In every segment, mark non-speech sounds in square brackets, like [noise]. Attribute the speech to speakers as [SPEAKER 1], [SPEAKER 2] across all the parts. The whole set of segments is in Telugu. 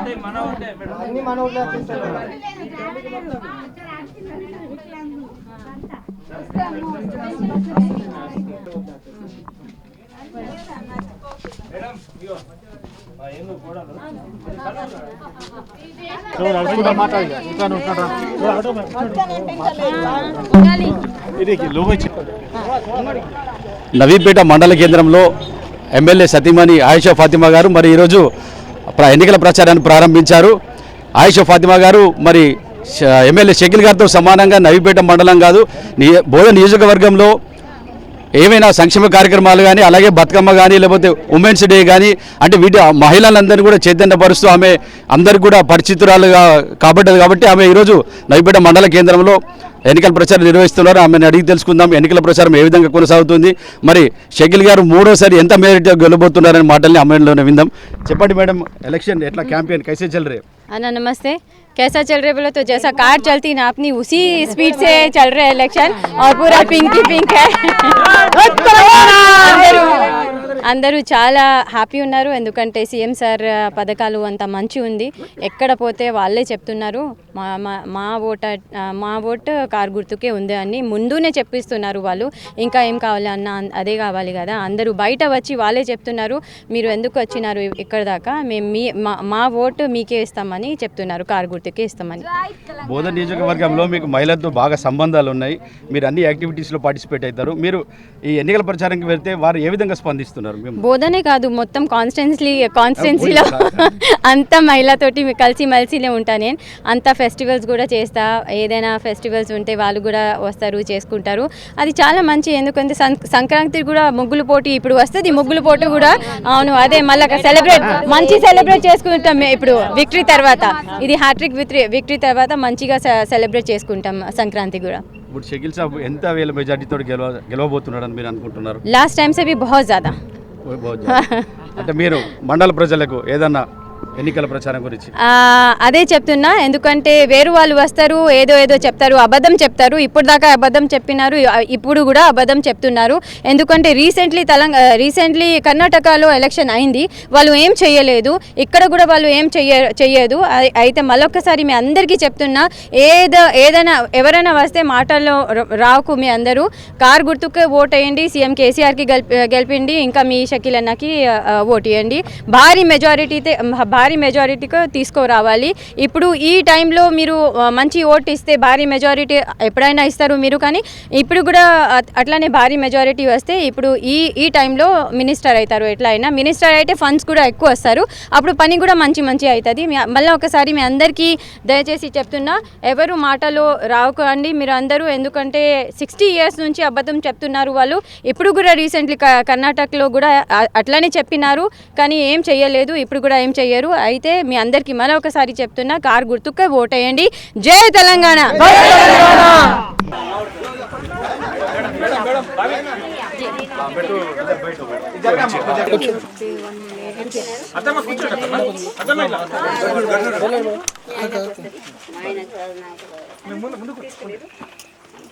[SPEAKER 1] అన్ని మన ఊళ్ళో
[SPEAKER 2] నవీపేట మండల కేంద్రంలో ఎమ్మెల్యే సతీమణి ఆయిషా ఫాతిమా గారు. మరి ఈరోజు ఎన్నికల ప్రచారాన్ని ప్రారంభించారు. ఆయిషా ఫాతిమా గారు మరి ష- ఎమ్మెల్యే షకిల్ గారితో సమానంగా నవీపేట మండలం కాదు నియ- బోధ నియోజకవర్గంలో ఏమైనా సంక్షేమ కార్యక్రమాలు కానీ అలాగే బతుకమ్మ కానీ లేకపోతే ఉమెన్స్ డే కానీ అంటే వీటి మహిళలందరినీ కూడా చైతన్యపరుస్తూ ఆమె అందరికి కూడా పరిచితురాలుగా కాబట్టదు కాబట్టి ఆమె ఈరోజు నవిపేట మండల కేంద్రంలో ఎన్నికల ప్రచారం నిర్వహిస్తున్నారు ఆమెను అడిగి తెలుసుకుందాం ఎన్నికల ప్రచారం ఏ విధంగా కొనసాగుతుంది మరి షకిల్ గారు మూడోసారి ఎంత మేరిట్ గెలబోతున్నారనే మాటల్ని అమ్మాయిలోనే విందాం చెప్పండి మేడం ఎలక్షన్ ఎట్లా క్యాంపెయిన్ కైసే చల్ రే
[SPEAKER 3] अन्ना नमस्ते कैसा चल रहे बोले तो जैसा कार चलती ना अपनी उसी स्पीड से चल रहे इलेक्शन और पूरा पिंक ही पिंक है అందరూ చాలా హ్యాపీ ఉన్నారు. ఎందుకంటే సీఎం సార్ పథకాలు అంత మంచి ఉంది. ఎక్కడ పోతే వాళ్ళే చెప్తున్నారు. మా మా- మా ఓట మా ఓటు కార్ గుర్తుకే ఉంది అని ముందునే చెప్పిస్తున్నారు వాళ్ళు. ఇంకా ఏం కావాలి అన్న అదే కావాలి కదా. అందరూ బయట వచ్చి వాళ్ళే చెప్తున్నారు. మీరు ఎందుకు వచ్చినారు ఇక్కడ దాకా? మేము మీ మా మా ఓటు మీకే ఇస్తామని చెప్తున్నారు. కార్ గుర్తుకే ఇస్తామని.
[SPEAKER 2] బోధ నియోజకవర్గంలో మీకు మహిళలతో బాగా సంబంధాలు ఉన్నాయి. మీరు అన్ని యాక్టివిటీస్లో పార్టిసిపేట్ అవుతారు. మీరు ఈ ఎన్నికల ప్రచారానికి వెళ్తే వారు ఏ విధంగా స్పందిస్తున్నారు?
[SPEAKER 3] బోధనే కాదు మొత్తం కాన్స్టెన్సీ కాన్స్టెన్సీలో అంత మహిళతోటి కలిసి మలిసిలే ఉంటాను నేను. అంత ఫెస్టివల్స్ కూడా చేస్తా. ఏదైనా ఫెస్టివల్స్ ఉంటే వాళ్ళు కూడా వస్తారు చేసుకుంటారు. అది చాలా మంచి ఎందుకంటే సంక్రాంతి కూడా ముగ్గులు పోటీ ఇప్పుడు వస్తుంది. ముగ్గులు పోటీ కూడా అవును అదే మళ్ళీ సెలబ్రేట్ మంచి సెలబ్రేట్ చేసుకుంటాం ఇప్పుడు విక్టరీ తర్వాత. ఇది హ్యాట్రిక్ విక్టరీ విక్టరీ తర్వాత మంచిగా సెలబ్రేట్ చేసుకుంటాం సంక్రాంతి కూడా.
[SPEAKER 2] ఇప్పుడు షకిల్ సాబ్ ఎంత వేల మెజార్టీతో గెలవ గెలవబోతున్నాడని మీరు అనుకుంటున్నారు?
[SPEAKER 3] లాస్ట్ టైమ్స్ అవి
[SPEAKER 2] బి బహుత్ అంటే మీరు మండల ప్రజలకు ఏదన్నా ఎన్నికల ప్రచారం గురించి?
[SPEAKER 3] అదే చెప్తున్నా. ఎందుకంటే వేరు వాళ్ళు వస్తారు ఏదో ఏదో చెప్తారు అబద్ధం చెప్తారు. ఇప్పుడు దాకా అబద్ధం చెప్పినారు ఇప్పుడు కూడా అబద్ధం చెప్తున్నారు. ఎందుకంటే రీసెంట్లీ తెలంగాణ రీసెంట్లీ కర్ణాటకలో ఎలక్షన్ అయింది. వాళ్ళు ఏం చేయలేదు. ఇక్కడ కూడా వాళ్ళు ఏం చెయ్య చెయ్యదు. అయితే మళ్ళొక్కసారి మీ అందరికీ చెప్తున్నా. ఏదో ఏదైనా ఎవరైనా వస్తే మాటల్లో రాకు మీ అందరూ. కార్ గుర్తుకే ఓట్ వేయండి. సీఎం కేసీఆర్కి గెలిపి గెలిపిండి ఇంకా మీ షకీల్ అన్నకి ఓటు వేయండి. భారీ మెజారిటీతే భారీ మెజారిటీతో తీసుకురావాలి. ఇప్పుడు ఈ టైంలో మీరు మంచి ఓటు ఇస్తే భారీ మెజారిటీ ఎప్పుడైనా ఇస్తారు మీరు కానీ ఇప్పుడు కూడా అట్- అట్లానే భారీ మెజారిటీ వస్తే ఇప్పుడు ఈ ఈ టైంలో మినిస్టర్ అవుతారు. ఎట్లా అయినా మినిస్టర్ అయితే ఫండ్స్ కూడా ఎక్కువ వస్తారు. అప్పుడు పని కూడా మంచి మంచి అవుతుంది. మళ్ళీ ఒకసారి మీ అందరికీ దయచేసి చెప్తున్నా ఎవరు మాటలో రాకండి. మీరు అందరూ ఎందుకంటే సిక్స్టీ ఇయర్స్ నుంచి అబద్ధం చెప్తున్నారు వాళ్ళు. ఇప్పుడు కూడా రీసెంట్లీ కర్ణాటకలో కూడా అట్లానే చెప్పినారు. కానీ ఏం చెయ్యలేదు. ఇప్పుడు కూడా ఏం అయితే మీ అందరికీ మళ్ళీ ఒకసారి చెప్తున్నా కార్ గుర్తుకే ఓటేయండి. జై తెలంగాణ!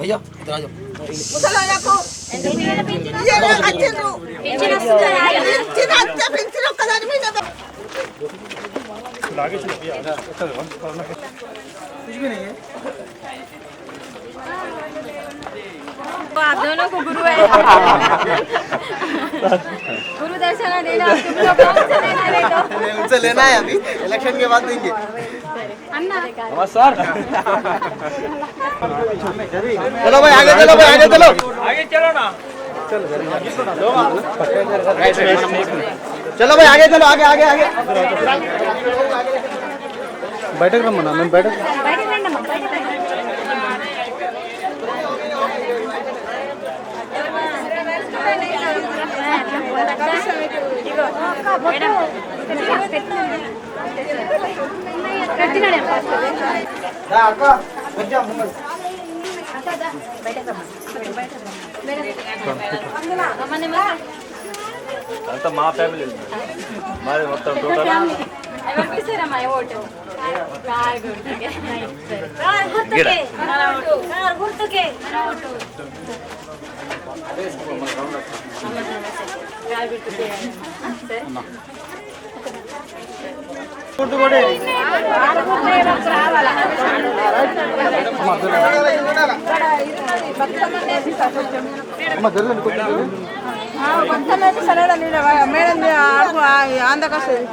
[SPEAKER 4] भैया
[SPEAKER 5] इधर आ जाओ। मुसलमान रखो ये ना अच्छे
[SPEAKER 3] तो- रो पेंशन अच्छा है पेंशन अच्छा पेंशन का दान में अच्छा, हाँ, ना लागे चलो भैया चलो कुछ भी नहीं है। बाप दोनों को गुरु है। [laughs] [laughs]
[SPEAKER 1] देना उनसे लेना है अभी। इलेक्शन के बाद देंगे। अन्ना। सर चलो भाई आगे चलो भाई आगे चलो। आगे चलो ना। चलो भाई आगे चलो आगे आगे आगे। बैठक मैं बैठक
[SPEAKER 6] అంతా మా ఫ్యామిలీ మాది మొత్తం టోటల్
[SPEAKER 5] గుర్తుకే
[SPEAKER 1] కొంచెం జరగండి.
[SPEAKER 7] మేడం ఆడుకు అందకొస్తుంది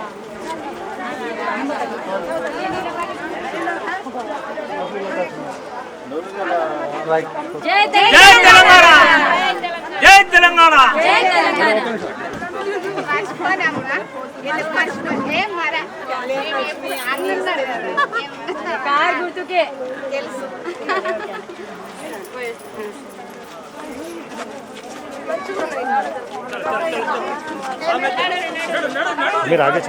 [SPEAKER 5] జై తెలంగాణ
[SPEAKER 6] జై తెలంగాణ
[SPEAKER 5] జై తెలంగాణ కారు గుర్తుకే కారు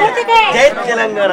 [SPEAKER 5] గుర్తుకే
[SPEAKER 6] జై తెలంగాణ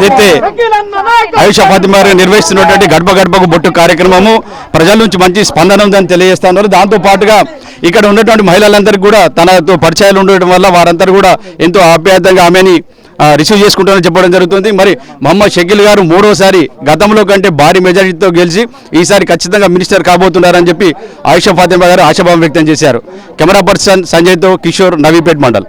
[SPEAKER 2] ఏదైతే ఆయుష ఫాతిమా గారు నిర్వహిస్తున్నటువంటి గడప గడపకు బొట్టు కార్యక్రమము ప్రజల నుంచి మంచి స్పందన ఉందని తెలియజేస్తున్నారు. దాంతో పాటుగా ఇక్కడ ఉన్నటువంటి మహిళలందరికీ కూడా తనతో పరిచయాలు ఉండడం వల్ల వారందరూ కూడా ఎంతో ఆప్యాయంగా ఆమెని రిసీవ్ చేసుకుంటారని చెప్పడం జరుగుతుంది. మరి మహమ్మద్ షకీల్ గారు మూడోసారి గతంలో కంటే భారీ మెజారిటీతో గెలిచి ఈసారి ఖచ్చితంగా మినిస్టర్ కాబోతున్నారని చెప్పి ఆయుష ఫాతిమా గారు ఆశాభావం వ్యక్తం చేశారు. కెమెరా పర్సన్ సంజయ్తో కిషోర్ నవీపేట్ మండల్.